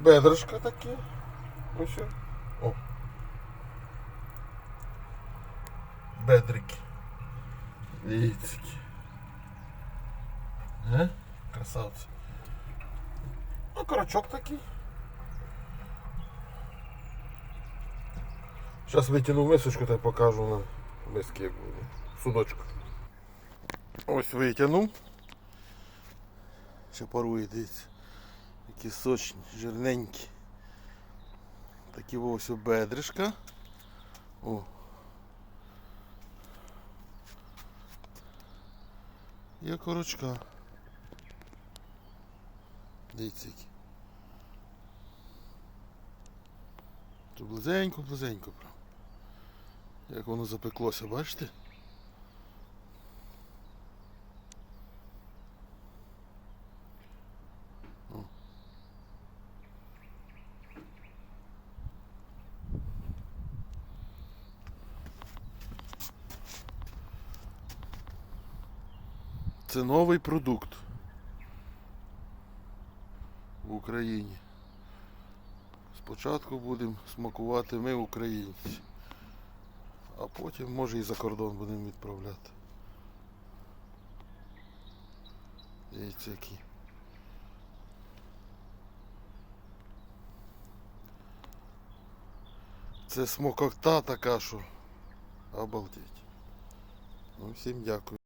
Бедрышка такі. Ось. О. Бедрики. Які. Ге? Красавці. Ну, корочок такий. Зараз витягну мисочку та покажу на миски, як буде. Судочку. Ось витягнув. Ще парує, дивіться. Які сочні, жирненькі. Такі ось бедришка. О. І окорочка. Дивіться. Тут близенько, близенько прям. Як воно запеклося, бачите? Це новий продукт в Україні. Спочатку будемо смакувати ми українці, а потім може і за кордон будемо відправляти. Дивіться які. Це смокота така, що обалдеть. Ну всім дякую.